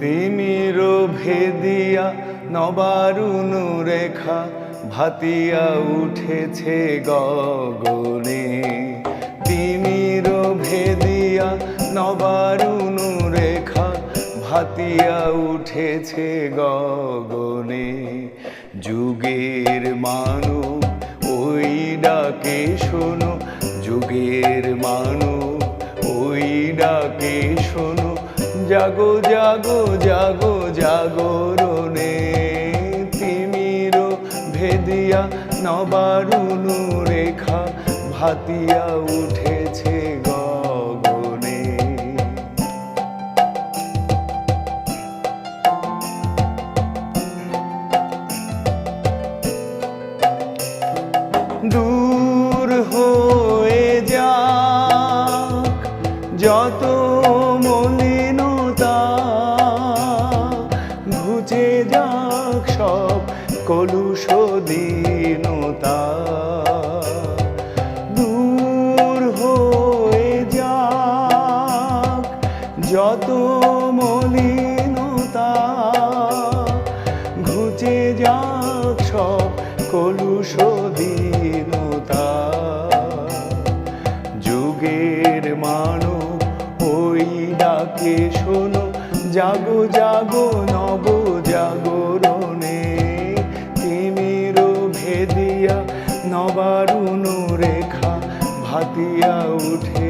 তিমির ভেদিয়া নবারুণ রেখা ভাতিয়া উঠেছে গগনে। তিমির ভেদিয়া নবারুণ রেখা ভাতিয়া উঠেছে গগনে। যুগের মানব ওই ডাকে শোনো, যুগের মানব জাগো জাগো জাগো জাগরণে তিমির ভেদিয়া নবারুণ রেখা ভাতিয়া উঠেছে গগনে। দূর হয়ে যাক, যত যাক সব কলুষ দীনতা। দূর হয়ে যাক যত মলিনতা, ঘুচে যাক সব কলুষ দীনতা। যুগের মানব ওই ডাকে শোনো জাগো জাগো নব জাগরণে। তিমির ভেদিয়া নবারুণ রেখা ভাতিয়া উঠে